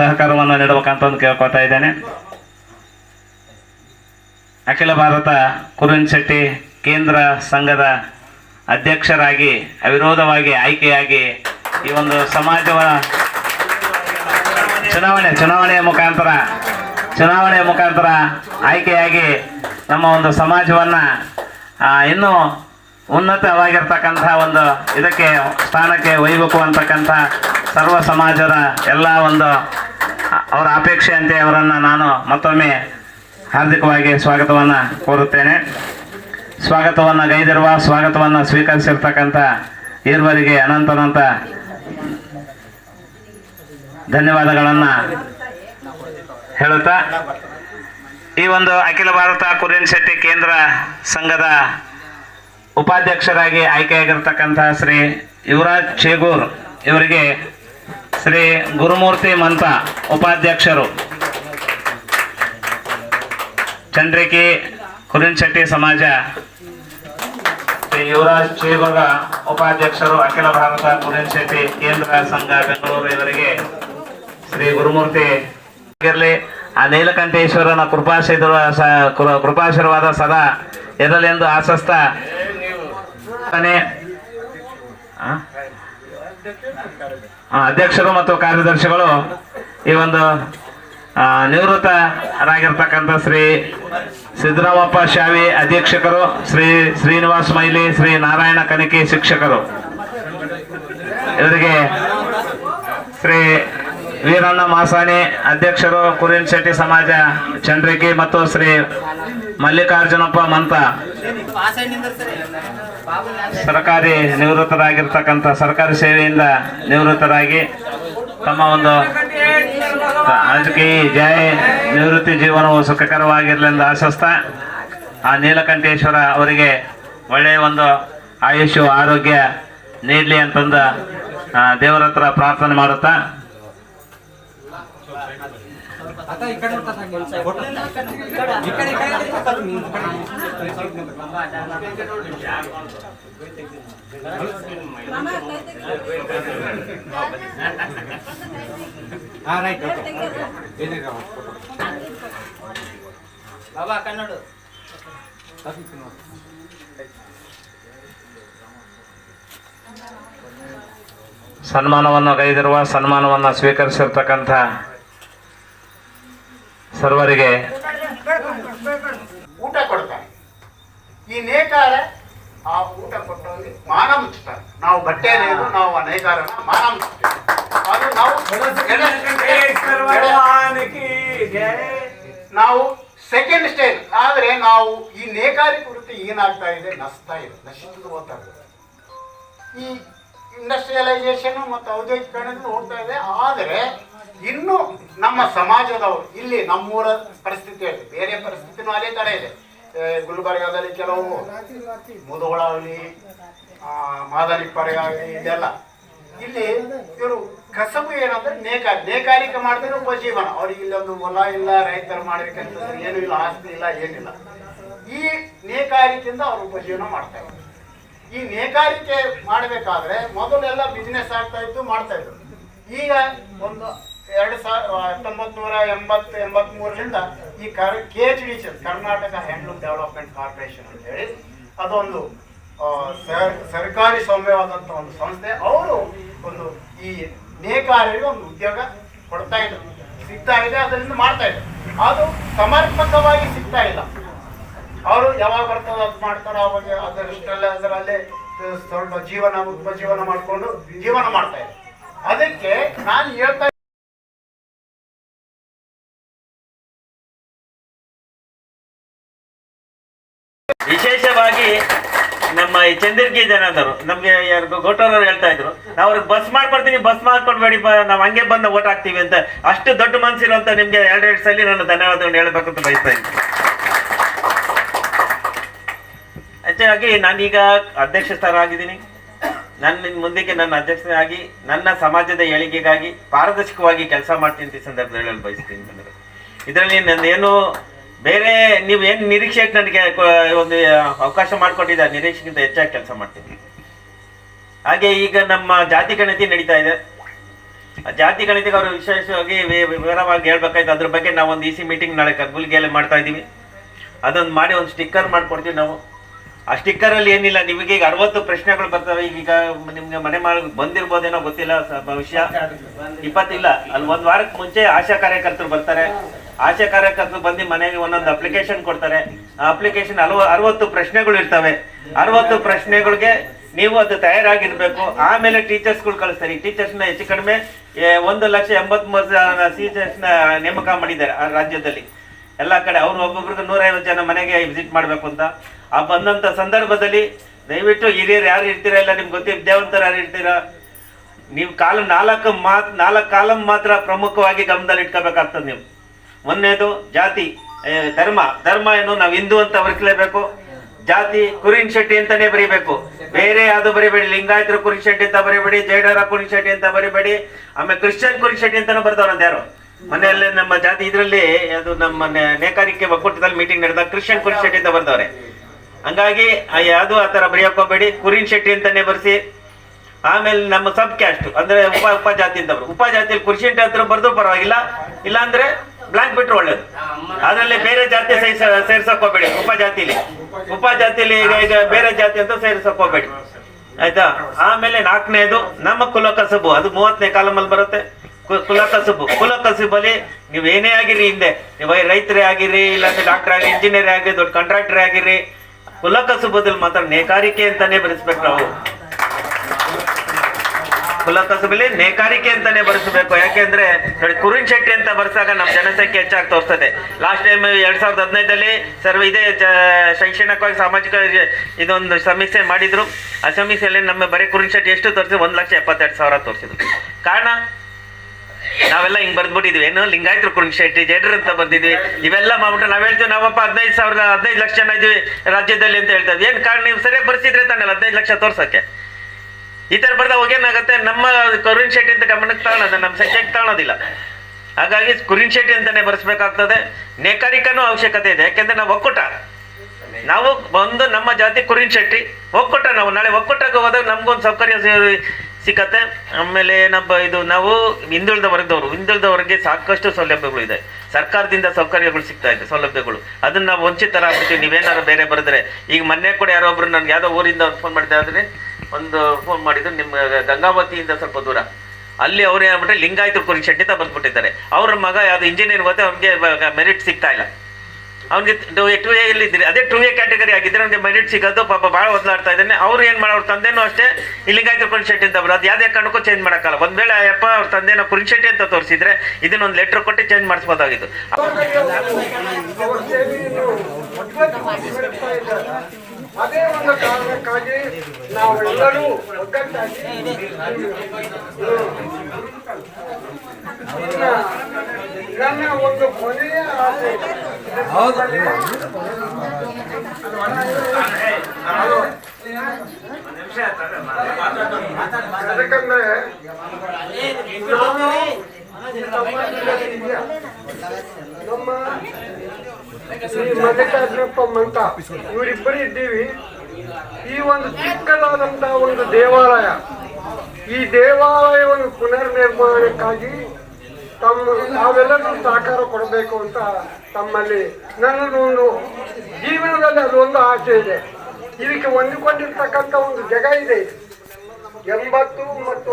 ಸಹಕಾರವನ್ನು ನೀಡಬೇಕಂತಂದು ಕೇಳ್ಕೊತಾ ಇದ್ದೇನೆ. ಅಖಿಲ ಭಾರತ ಕುರುನ್ ಶೆಟ್ಟಿ ಕೇಂದ್ರ ಸಂಘದ ಅಧ್ಯಕ್ಷರಾಗಿ, ಅವಿರೋಧವಾಗಿ ಆಯ್ಕೆಯಾಗಿ ಈ ಒಂದು ಸಮಾಜವ ಚುನಾವಣೆ, ಚುನಾವಣೆಯ ಮುಖಾಂತರ ಚುನಾವಣೆಯ ಮುಖಾಂತರ ಆಯ್ಕೆಯಾಗಿ ನಮ್ಮ ಒಂದು ಸಮಾಜವನ್ನು ಇನ್ನೂ ಉನ್ನತವಾಗಿರ್ತಕ್ಕಂಥ ಒಂದು ಇದಕ್ಕೆ ಸ್ಥಾನಕ್ಕೆ ಒಯ್ಯಬೇಕು ಅಂತಕ್ಕಂಥ ಸರ್ವ ಸಮಾಜದ ಎಲ್ಲ ಒಂದು ಅವರ ಅಪೇಕ್ಷೆಯಂತೆ ಅವರನ್ನು ನಾನು ಮತ್ತೊಮ್ಮೆ ಹಾರ್ದಿಕವಾಗಿ ಸ್ವಾಗತವನ್ನು ಕೋರುತ್ತೇನೆ. ಸ್ವಾಗತವನ್ನು ಗೈದಿರುವ, ಸ್ವಾಗತವನ್ನು ಸ್ವೀಕರಿಸಿರ್ತಕ್ಕಂಥ ಈರ್ವರಿಗೆ ಅನಂತನಂತ ಧನ್ಯವಾದಗಳನ್ನು ಹೇಳುತ್ತಾ, ಈ ಒಂದು ಅಖಿಲ ಭಾರತ ಕುರಿಯನ್ ಶೆಟ್ಟಿ ಕೇಂದ್ರ ಸಂಘದ ಉಪಾಧ್ಯಕ್ಷರಾಗಿ ಆಯ್ಕೆಯಾಗಿರ್ತಕ್ಕಂಥ ಶ್ರೀ ಯುವರಾಜ್ ಚೇಗೂರ್ ಇವರಿಗೆ ಶ್ರೀ ಗುರುಮೂರ್ತಿ ಮಂತ ಉಪಾಧ್ಯಕ್ಷರು. ಚಂದ್ರಿಕಿ ಕುರಿನ್ಶೆಟ್ಟಿ ಸಮಾಜ. ಶ್ರೀ ಯುವರಾಜ್ ಶ್ರೀಗುರ ಉಪಾಧ್ಯಕ್ಷರು ಅಖಿಲ ಭಾರತ ಕುರಿನ್ಶೆಟ್ಟಿ ಕೇಂದ್ರ ಸಂಘ ಬೆಂಗಳೂರು ಇವರಿಗೆ ಶ್ರೀ ಗುರುಮೂರ್ತಿ ಇರಲಿ ಆ ನೀಲಕಂಠೇಶ್ವರನ ಕೃಪಾಶೀರ್ವ ಸ- ಕೃ- ಕೃಪಾಶೀರ್ವಾದ ಸದಾ ಇರಲೆಂದು ಆಶಸ್ತಾನೆ ಅಧ್ಯಕ್ಷರು ಮತ್ತು ಕಾರ್ಯದರ್ಶಿಗಳು ಈ ಒಂದು ನಿವೃತ್ತರಾಗಿರ್ತಕ್ಕಂಥ ಶ್ರೀ ಸಿದ್ದರಾಮಪ್ಪ ಶಾವಿ ಅಧೀಕ್ಷಕರು, ಶ್ರೀ ಶ್ರೀನಿವಾಸ್ ಮೈಲಿ, ಶ್ರೀ ನಾರಾಯಣ ಕನಿಕೆ ಶಿಕ್ಷಕರು. ಇವರಿಗೆ ಶ್ರೀ ವೀರಣ್ಣ ಮಾಸಾನಿ ಅಧ್ಯಕ್ಷರು ಕುರಿನ್ ಶೆಟ್ಟಿ ಸಮಾಜ, ಚಂದ್ರಿಕಿ ಮತ್ತು ಶ್ರೀ ಮಲ್ಲಿಕಾರ್ಜುನಪ್ಪ ಮಂತ. ಸರ್ಕಾರಿ ನಿವೃತ್ತರಾಗಿರ್ತಕ್ಕಂಥ ಸರ್ಕಾರಿ ಸೇವೆಯಿಂದ ನಿವೃತ್ತರಾಗಿ ತಮ್ಮ ಒಂದು ರಾಜಕೀಯ ಜಯ ನಿವೃತ್ತಿ ಜೀವನವು ಸುಖಕರವಾಗಿರಲೆಂದು ಆಶಿಸ್ತಾ ಆ ನೀಲಕಂಠೇಶ್ವರ ಅವರಿಗೆ ಒಳ್ಳೆಯ ಒಂದು ಆಯುಷ್ಯು ಆರೋಗ್ಯ ನೀಡಲಿ ಅಂತಂದು ದೇವರ ಹತ್ರ ಪ್ರಾರ್ಥನೆ ಮಾಡುತ್ತಾ. ಬಾಬಾ ಕನ್ನಡ. ಸನ್ಮಾನವನ್ನು ಕೈದಿರುವ ಸನ್ಮಾನವನ್ನು ಸ್ವೀಕರಿಸಿರ್ತಕ್ಕಂಥ ಸರ್ವರಿಗೆ ಊಟ ಕೊಡ್ತಾರೆ. ಈ ನೇಕಾರ ಆ ಊಟ ಕೊಟ್ಟವರಿಗೆ ಮಾನ ಮುಚ್ಚುತ್ತಾರೆ. ನಾವು ಬಟ್ಟೆ ನೇದು ನಾವು ಆ ನೇಕಾರನ ಮಾನ ಮುಚ್ಚುತ್ತೇವೆ. ನಾವು ಸೆಕೆಂಡ್ ಸ್ಟೇಜ್ ಆದ್ರೆ ನಾವು ಈ ನೇಕಾರಿ ಕುರಿತು ಏನಾಗ್ತಾ ಇದೆ? ನಸ್ತಾ ಇದೆ. ನಶಿಸಿದು ಹೋಗ್ತಾ ಇದೆ. ಈ ಇಂಡಸ್ಟ್ರಿಯಲೈಸೇಷನ್ ಮತ್ತು ಔದ್ಯೋಗಿಕರಣದಿಂದ ಹೋಗ್ತಾ ಇದೆ. ಆದರೆ ಇನ್ನು ನಮ್ಮ ಸಮಾಜದವರು, ಇಲ್ಲಿ ನಮ್ಮೂರ ಪರಿಸ್ಥಿತಿ ಇದೆ ಬೇರೆ ಪರಿಸ್ಥಿತಿನೂ ಅದೇ ತರ ಇದೆ. ಗುಲ್ಬರ್ಗಾದಲ್ಲಿ ಕೆಲವು ಮುದೋಳ ಆಗಲಿ ಮಾದನಿಪ್ಪರೆ ಆಗಲಿ, ಇದೆಲ್ಲ. ಇಲ್ಲಿ ಇವರು ಕಸಬು ಏನಂದ್ರೆ ನೇಕಾರಿ. ನೇಕಾರಿಕೆ ಮಾಡಿದ್ರೆ ಉಪಜೀವನ. ಅವ್ರಿಗೆ ಇಲ್ಲೊಂದು ಹೊಲ ಇಲ್ಲ, ರೈತರು ಮಾಡ್ಬೇಕಂತಂದ್ರೆ ಏನು ಇಲ್ಲ, ಆಸ್ತಿ ಇಲ್ಲ, ಏನಿಲ್ಲ. ಈ ನೇಕಾರಿಕೆಯಿಂದ ಅವರು ಉಪಜೀವನ ಮಾಡ್ತಾ ಈ ನೇಕಾರಿಕೆ ಮಾಡಬೇಕಾದ್ರೆ ಮೊದಲೆಲ್ಲ ಬಿಸ್ನೆಸ್ ಆಗ್ತಾ ಇತ್ತು, ಮಾಡ್ತಾ ಇದ್ರು. ಈಗ ಒಂದು ಎರಡು ಸಾವಿರ ಹತ್ತೊಂಬತ್ತು ನೂರ ಎಂಬತ್ತು ಎಂಬತ್ತ್ ಮೂರರಿಂದ ಈ ಕರ್ K H D Karnataka handloom development corporation ಅಂತ ಹೇಳಿ, ಅದೊಂದು ಸರ್- ಸರ್ಕಾರಿ ಸೌಮ್ಯವಾದಂಥ ಒಂದು ಸಂಸ್ಥೆ. ಅವರು ಒಂದು ಈ ನೇಕಾರರಿಗೆ ಒಂದು ಉದ್ಯೋಗ ಕೊಡ್ತಾ ಇದ್ರು. ಸಿಗ್ತಾ ಇದೆ, ಅದರಿಂದ ಮಾಡ್ತಾ ಇದ್ರು. ಅದು ಸಮರ್ಪಕವಾಗಿ ಸಿಗ್ತಾ ಇಲ್ಲ. ಅವರು ಯಾವಾಗ ಬರ್ತದೆ ಅದು ಮಾಡ್ತಾರೋ, ಅವಾಗ ಅದರಷ್ಟೆಲ್ಲ ಅದರಲ್ಲೇ ಸ್ವಲ್ಪ ಜೀವನ, ಉಪಜೀವನ ಮಾಡಿಕೊಂಡು ಜೀವನ ಮಾಡ್ತಾ ಇದ್ದಾರೆ ಅದಕ್ಕೆ ನಾನು ಹೇಳ್ತಾ ಈ ಚಂದ್ರಿಕೆ ಅಂದರು. ನಮ್ಗೆ ಯಾರು ಹೇಳ್ತಾ ಇದ್ರು. ನಾವು ಅವ್ರಿಗೆ ಬಸ್ ಮಾಡ್ಕೊಡ್ತೀನಿ ಬಸ್ ಮಾಡ್ಕೊಡ್ಬೇಡಿ ನಾವ್ ಹಂಗೆ ಬಂದು ಓಟ್ ಹಾಕ್ತೀವಿ ಅಂತ. ಅಷ್ಟು ದೊಡ್ಡ ಮನಸ್ಸಿರುವಂತ ನಿಮ್ಗೆ ಎರಡೆರಡು ಸಲ ನಾನು ಧನ್ಯವಾದಗಳು ಹೇಳ್ಬೇಕಂತ ಬಯಸ್ತಾ ಇದ್ದೀನಿ. ಹೆಚ್ಚಾಗಿ ನಾನೀಗ ಅಧ್ಯಕ್ಷ ಸ್ಥಾನ ಆಗಿದ್ದೀನಿ ನನ್ನ ಮುಂದಕ್ಕೆ ನನ್ನ ಅಧ್ಯಕ್ಷನಾಗಿ ನನ್ನ ಸಮಾಜದ ಏಳಿಗೆಗಾಗಿ, ಪಾರದರ್ಶಕವಾಗಿ ಕೆಲಸ ಮಾಡ್ತೀನಿ ಅಂತ ಸಂದರ್ಭದಲ್ಲಿ ಹೇಳಲು ಬಯಸ್ತೀನಿ. ಇದರಲ್ಲಿ ನಂದೇನು ಬೇರೆ ನೀವು ಏನು ನಿರೀಕ್ಷೆ ಇಟ್ಟು ನನಗೆ ಒಂದು ಅವಕಾಶ ಮಾಡಿಕೊಟ್ಟಿದ್ದ, ನಿರೀಕ್ಷೆಗಿಂತ ಹೆಚ್ಚಾಗಿ ಕೆಲಸ ಮಾಡ್ತೀನಿ. ಹಾಗೆ ಈಗ ನಮ್ಮ ಜಾತಿ ಗಣತಿ ನಡೀತಾ ಇದೆ. ಆ ಜಾತಿ ಗಣತಿಗೆ ಅವರು ವಿಶೇಷವಾಗಿ ವಿವರವಾಗಿ ಹೇಳ್ಬೇಕಾಯ್ತು. ಅದ್ರ ಬಗ್ಗೆ ನಾವು ಒಂದು ಇ ಸಿ ಮೀಟಿಂಗ್ ನಾಳೆ ಕರ್ಬುಲ್ಗಿಯಲ್ಲಿ ಮಾಡ್ತಾ ಇದ್ದೀವಿ. ಅದೊಂದು ಮಾಡಿ ಒಂದು ಸ್ಟಿಕ್ಕರ್ ಮಾಡ್ಕೊಡ್ತೀವಿ ನಾವು. ಆ ಸ್ಟಿಕ್ಕರ್ ಅಲ್ಲಿ ಏನಿಲ್ಲ, ನಿಮಗೆ ಈಗ ಅರವತ್ತು ಪ್ರಶ್ನೆಗಳು ಬರ್ತವೆ. ಈಗ ನಿಮ್ಗೆ ಮನೆ ಮಾಡಿ ಬಂದಿರ್ಬೋದೇನೋ ಗೊತ್ತಿಲ್ಲ ಭವಿಷ್ಯ. ಇಪ್ಪತ್ತಿಲ್ಲ. ಅಲ್ಲಿ ಒಂದು ವಾರಕ್ಕೆ ಮುಂಚೆ ಆಶಾ ಕಾರ್ಯಕರ್ತರು ಬರ್ತಾರೆ. ಆಶಾ ಕಾರ್ಯಕರ್ತರು ಬಂದು ಮನೆಗೆ ಒಂದೊಂದು ಅಪ್ಲಿಕೇಶನ್ ಕೊಡ್ತಾರೆ. ಆ ಅಪ್ಲಿಕೇಶನ್ ಅಲ್ವ ಅರವತ್ತು ಪ್ರಶ್ನೆಗಳು ಇರ್ತವೆ. ಅರವತ್ತು ಪ್ರಶ್ನೆಗಳಿಗೆ ನೀವು ಅದು ತಯಾರಾಗಿರ್ಬೇಕು. ಆಮೇಲೆ ಟೀಚರ್ಸ್ಗಳು ಕಳಿಸ್ತಾರೆ. ಈ ಟೀಚರ್ಸ್ನ ಹೆಚ್ಚು ಕಡಿಮೆ ಒಂದು ಲಕ್ಷ ಎಂಬತ್ಮೂರು ಜನ ಟೀಚರ್ಸ್ನ ನೇಮಕ ಮಾಡಿದ್ದಾರೆ ಆ ರಾಜ್ಯದಲ್ಲಿ. ಎಲ್ಲ ಕಡೆ ಅವ್ರು ಒಬ್ಬೊಬ್ರಿಗೆ ನೂರೈವತ್ತು ಜನ ಮನೆಗೆ ವಿಸಿಟ್ ಮಾಡಬೇಕು ಅಂತ. ಆ ಬಂದಂತ ಸಂದರ್ಭದಲ್ಲಿ ದಯವಿಟ್ಟು ಹಿರಿಯರು ಯಾರು ಇರ್ತೀರಾ ಇಲ್ಲ ನಿಮ್ಗೆ ಗೊತ್ತಿ ವಿದ್ಯಾವಂತರು ಯಾರು ಇರ್ತೀರಾ? ನೀವು ಕಾಲ ನಾಲ್ಕು ಮಾತ್, ನಾಲ್ಕು ಕಾಲಂ ಮಾತ್ರ ಪ್ರಮುಖವಾಗಿ ಗಮನದಲ್ಲಿ ಇಟ್ಕೋಬೇಕಾಗ್ತದೆ ನೀವು. ಒಂದನೇದು ಜಾತಿ ಧರ್ಮ. ಧರ್ಮ ಏನು ನಾವು ಹಿಂದೂ ಅಂತ ಬರ್ಕಲೇಬೇಕು ಜಾತಿ ಕುರಿನ್ ಶೆಟ್ಟಿ ಅಂತಾನೆ ಬರೀಬೇಕು. ಬೇರೆ ಯಾವ್ದು ಬರಿಬೇಡಿ. ಲಿಂಗಾಯತರು ಕುರಿನ್ ಶೆಟ್ಟಿ ಅಂತ ಬರಿಬೇಡಿ ಜೈಡರ ಕುರಿನ್ ಶೆಟ್ಟಿ ಅಂತ ಬರಿಬೇಡಿ, ಆಮೇಲೆ ಕ್ರಿಶ್ಚಿಯನ್ ಕುರಿನ್ ಶೆಟ್ಟಿ ಅಂತಾನು ಅಂತ ಯಾರು? ಮನೆಯಲ್ಲಿ ನಮ್ಮ ಜಾತಿ ಇದರಲ್ಲಿ ಅದು ನಮ್ಮ ನೇಕಾರಿಕೆ ಒಕ್ಕೂಟದಲ್ಲಿ ಮೀಟಿಂಗ್ ನಡೆದಾಗ ಕ್ರಿಶ್ಚಿಯನ್ ಕುರಿನ್ ಶೆಟ್ಟಿ ಅಂತ ಬರ್ತಾವ್ರೆ. ಹಂಗಾಗಿ ಯಾವ್ದು ಆ ತರ ಬರೆಯಕ್ ಕುರಿನ್ ಶೆಟ್ಟಿ ಅಂತಾನೆ ಬರ್ಸಿ. ಆಮೇಲೆ ನಮ್ಮ ಸಬ್ ಕ್ಯಾಸ್ಟ್, ಅಂದ್ರೆ ಉಪ, ಉಪಜಾತಿ ಅಂತ ಬರು ಉಪಜಾತಿಯಲ್ಲಿ ಕುರಿ ಶೆಟ್ಟಿ ಅಂತ ಬರ್ದು ಪರವಾಗಿಲ್ಲ. ಇಲ್ಲ ಅಂದ್ರೆ ಬ್ಲಾಂಕ್ ಬಿಟ್ರೆ ಒಳ್ಳೇದು. ಅದರಲ್ಲಿ ಬೇರೆ ಜಾತಿ ಸೇರ್ಸ ಸೇರ್ಸಕ್ ಹೋಗ್ಬೇಡಿ ಉಪಜಾತಿಲಿ ಉಪಜಾತಿಲಿ ಈಗ ಈಗ ಬೇರೆ ಜಾತಿ ಅಂತ ಸೇರ್ಸಕ್ ಹೋಗ್ಬೇಡಿ. ಆಯ್ತಾ? ಆಮೇಲೆ ನಾಲ್ಕನೇದು ನಮ್ಮ ಕುಲ ಕಸಬು ಅದು ಮೂವತ್ತನೇ ಕಾಲಮಲ್ಲಿ ಬರುತ್ತೆ. ಕುಲ ಕಸಬು ಕುಲ ಕಸಬಲ್ಲಿ ನೀವು ಏನೇ ಆಗಿರಿ ಹಿಂದೆ ನೀವು ರೈತರೇ ಆಗಿರಿ ಇಲ್ಲಾಂದ್ರೆ ಡಾಕ್ಟರ್ ಆಗಿರಿ ಇಂಜಿನಿಯರ್ ಆಗಿರಿ ದೊಡ್ಡ ಕಾಂಟ್ರಾಕ್ಟರ್ ಆಗಿರಿ. ಕುಲ ಕಸಬದಲ್ಲಿ ಮಾತ್ರ ನೇಕಾರಿಕೆ ಅಂತಾನೆ ಬರೆಸ್ಬೇಕು ನಾವು. ಕುಲ ಕಸಬಲಿ ನೇಕಾರಿಕೆ ಅಂತಾನೆ ಬರೆಸಬೇಕು. ಯಾಕೆಂದ್ರೆ ನೋಡಿ, ಕುರುನ್ ಶೆಟ್ಟಿ ಅಂತ ಬರ್ಸಾಗ ನಮ್ಮ ಜನಸಂಖ್ಯೆ ಹೆಚ್ಚಾಗಿ ತೋರಿಸ್ತದೆ ಲಾಸ್ಟ್ ಟೈಮ್ ಎರಡ್ ಸಾವಿರದ ಹದಿನೈದಲ್ಲಿ ಸರ್ವ ಇದೇ ಶೈಕ್ಷಣಿಕವಾಗಿ ಸಾಮಾಜಿಕ ಇದೊಂದು ಸಮೀಕ್ಷೆ ಮಾಡಿದ್ರು. ಆ ಸಮೀಕ್ಷೆಯಲ್ಲಿ ನಮ್ಮ ಬರೀ ಕುರುನ್ ಶೆಟ್ಟಿ ಎಷ್ಟು ತೋರಿಸಿ ಒಂದ್ ಲಕ್ಷ ಎಪ್ಪತ್ತೆರಡು ಸಾವಿರ ತೋರಿಸಿದ್ರು. ಕಾರಣ? ನಾವೆಲ್ಲ ಹಿಂಗ್ ಬರ್ದ್ಬಿಟ್ಟಿದ್ವಿ. ಏನು? ಲಿಂಗಾಯತ್ರು ಶೆಟ್ಟಿ, ಜೇಡ್ರ್ ಅಂತ ಬಂದಿದ್ವಿ ಇವೆಲ್ಲ ಮಾಡ್ಬಿಟ್ಟು ನಾವ್ ಹೇಳ್ತೀವಿ ನಾವಪ್ಪ ಹದಿನೈದು ಸಾವಿರದ, ಹದಿನೈದು ಲಕ್ಷ ಜನ ಇದ್ವಿ ರಾಜ್ಯದಲ್ಲಿ ಅಂತ ಹೇಳ್ತಾ ಏನ್ ಕಾರಣ? ನೀವು ಸರಿಯಾಗಿ ಬರ್ಸಿದ್ರೆ ತಾನೆ ಹದಿನೈದು ಲಕ್ಷ ತೋರ್ಸಕ್ಕೆ. ಈ ತರ ಬರ್ದಾಗ ಏನಾಗುತ್ತೆ? ನಮ್ಮ ಕರುಣ್ ಶೆಟ್ಟಿ ಅಂತ ಗಮನಕ್ಕೆ ತಗೊಳ್ಳೋದು ನಮ್ಮ ಸಂಖ್ಯೆಗೆ ತಗೊಳ್ಳೋದಿಲ್ಲ ಹಾಗಾಗಿ ಕುರಿನ್ ಶೆಟ್ಟಿ ಅಂತಾನೆ ಬರ್ಸ್ಬೇಕಾಗ್ತದೆ. ನೇಕಾರಿಕನೂ ಅವಶ್ಯಕತೆ ಇದೆ, ಯಾಕೆಂದ್ರೆ ನಾವು ಒಕ್ಕೂಟ. ನಾವು ಒಂದು ನಮ್ಮ ಜಾತಿ ಕುರಿನ್ ಶೆಟ್ಟಿ, ಒಕ್ಕೂಟ ನಾವು. ನಾಳೆ ಒಕ್ಕೂಟಕ್ಕೆ ಹೋದಾಗ ನಮ್ಗೊಂದು ಸೌಕರ್ಯ ಸಿಕ್ಕತ್ತೆ. ಆಮೇಲೆ ನಮ್ಮ ಇದು, ನಾವು ಹಿಂದುಳಿದ ವರ್ಗದವರು ಹಿಂದುಳಿದ ವರ್ಗಕ್ಕೆ ಸಾಕಷ್ಟು ಸೌಲಭ್ಯಗಳು ಇದೆ. ಸರ್ಕಾರದಿಂದ ಸೌಕರ್ಯಗಳು ಸಿಗ್ತಾ ಇದೆ, ಸೌಲಭ್ಯಗಳು. ಅದನ್ನ ನಾವು ವಂಚಿತರಾಗ್ಬಿಡ್ತೀವಿ ನೀವೇನಾದ್ರು ಬೇರೆ ಬರೆದ್ರೆ, ಈಗ ಮೊನ್ನೆ ಕೂಡ ಯಾರೋ ಒಬ್ರು ನನ್ಗೆ ಯಾವುದೋ ಊರಿಂದ ಫೋನ್ ಮಾಡಿದೆ ಆದ್ರೆ ಒಂದು ಫೋನ್ ಮಾಡಿದ್ರು, ನಿಮ್ಮ ಗಂಗಾವತಿಯಿಂದ ಸ್ವಲ್ಪ ದೂರ. ಅಲ್ಲಿ ಅವ್ರು ಏನ್ಬಿಟ್ರೆ ಲಿಂಗಾಯತ ಕುರಿ ಶೆಟ್ಟಿತ ಬಂದ್ಬಿಟ್ಟಿದ್ದಾರೆ. ಅವ್ರ ಮಗ ಯಾವ್ದು ಇಂಜಿನಿಯರ್ ಗೊತ್ತೆ, ಅವ್ನಿಗೆ ಮೆರಿಟ್ ಸಿಗ್ತಾ ಇಲ್ಲ. ಅವ್ನಿಗೆ ಟು ಎ ಇಲ್ಲಿ ಇದ್ರಿ ಅದೇ ಟು ಎ ಕ್ಯಾಟಗರಿ ಆಗಿದ್ದರೆ ಅವ್ನಿಗೆ ಮೆರಿಟ್ ಸಿಗೋದು, ಪಾಪ ಭಾಳ ಒದ್ಲಾಡ್ತಾ ಇದ್ದಾನೆ. ಅವ್ರು ಏನ್ ಮಾಡೋರು, ತಂದೆನೂ ಅಷ್ಟೇ, ಈ ಲಿಂಗಾಯತ ಕುರಿ ಶೆಟ್ಟಿ ಅಂತ ಬರೋದು. ಯಾವುದೇ ಕಾರಣಕ್ಕೂ ಚೇಂಜ್ ಮಾಡೋಕ್ಕಲ್ಲ ಒಂದು ವೇಳೆ ಅಯ್ಯಪ್ಪ ಅವ್ರ ತಂದೆನ ಕುರಿ ಶೆಟ್ಟಿ ಅಂತ ತೋರಿಸಿದ್ರೆ, ಇದನ್ನೊಂದು ಲೆಟರ್ ಕೊಟ್ಟು ಚೇಂಜ್ ಮಾಡಿಸ್ಬೋದಾಗಿತ್ತು. ಅದೇ ಒಂದು ಕಾರಣಕ್ಕಾಗಿ ನಾವೆಲ್ಲರೂ ಒಗ್ಗಟ್ಟಾಗಿ ನನ್ನ ಒಂದು ಕೊನೆಯ ಆಸೆ ಯಾಕಂದ್ರೆ ನಮ್ಮ ಮಲ್ಲಿಕಾರ್ಜುನಪ್ಪ ಮಂತ ಇವರಿಬ್ಬರು ಇದ್ದೀವಿ. ಈ ಒಂದು ಚಿಕ್ಕದಾದಂತಹ ಒಂದು ದೇವಾಲಯ. ಈ ದೇವಾಲಯವನ್ನು ಪುನರ್ ನಿರ್ಮಾಣಕ್ಕಾಗಿ ತಮ್ಮ ನಾವೆಲ್ಲರೂ ಸಹಕಾರ ಕೊಡಬೇಕು ಅಂತ ತಮ್ಮಲ್ಲಿ ನನ್ನದೊಂದು ಜೀವನದಲ್ಲಿ ಅದೊಂದು ಆಸೆ ಇದೆ. ಇದಕ್ಕೆ ಹೊಂದಿಕೊಂಡಿರ್ತಕ್ಕಂಥ ಒಂದು ಜಗ ಇದೆ. ಎಂಬತ್ತು ಮತ್ತು